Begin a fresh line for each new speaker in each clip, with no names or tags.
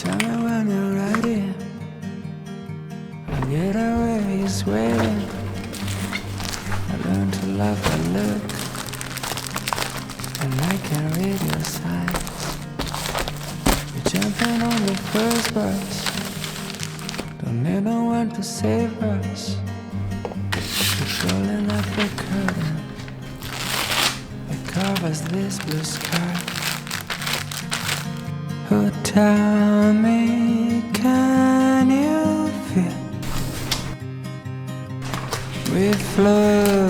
Tell me when you're ready. I'll get away, he's waiting. I learned to love the look. And I can read your signs. You're jumping on the first bus. Don't need no one to save us. You're pulling up the curtain that covers this blue sky. Tell me, can you feel? We floating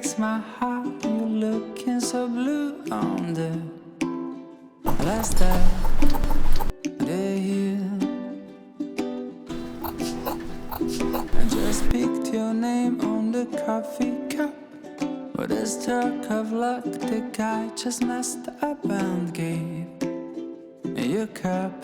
breaks my heart. You're looking so blue on the last day here. I just picked your name on the coffee cup. But a stroke of luck, the guy just messed up and gave your cup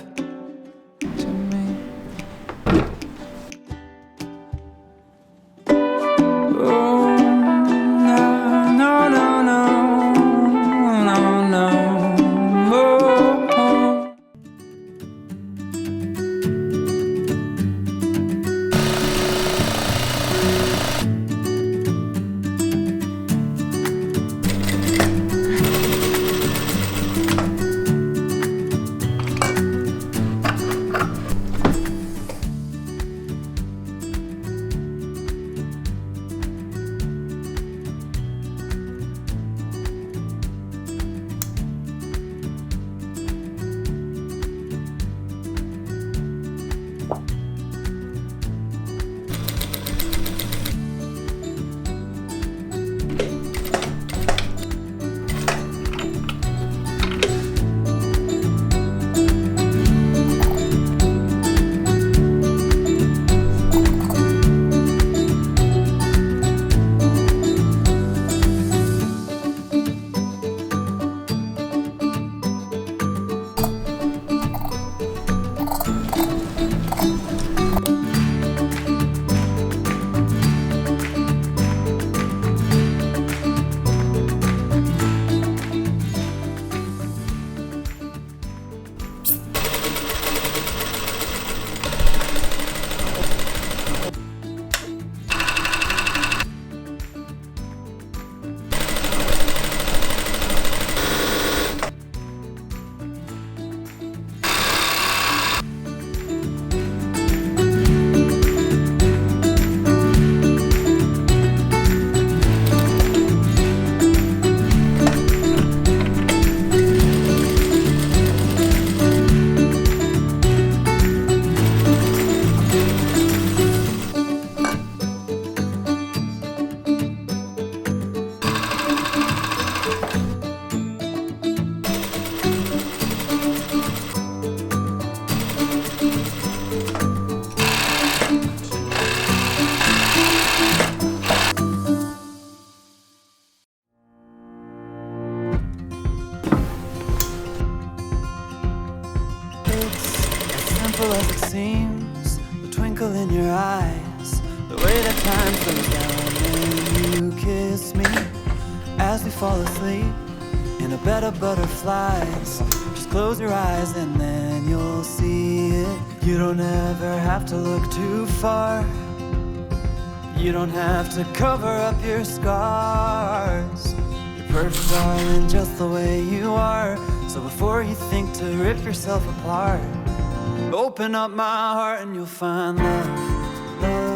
way that time slows down you kiss me as we fall asleep in a bed of butterflies. Just close your eyes and then you'll see it. You don't ever have to look too far. You don't have to cover up your scars. You're perfect, darling, just the way you are. So before you think to rip yourself apart, open up my heart and you'll find love, love,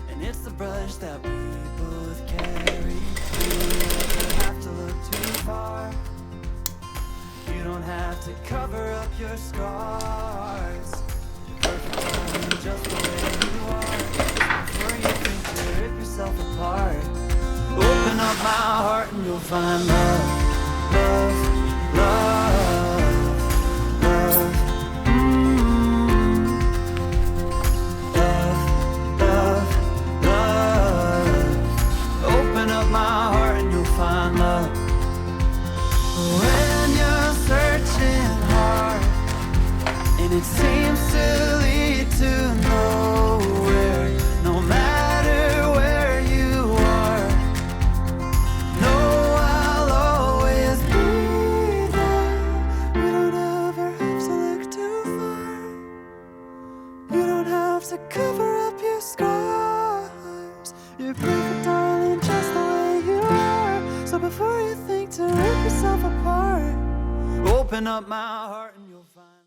it's the brush that we both carry. You don't have to look too far. You don't have to cover up your scars. You're perfect just the way you are. Before you think to rip yourself apart, open up my heart and you'll find love, it seems to lead to nowhere, no matter where you are, know I'll always be there. You don't ever have to look too far. You don't have to cover up your scars. You're perfect, darling, just the way you are. So before you think to rip yourself apart, open up my heart.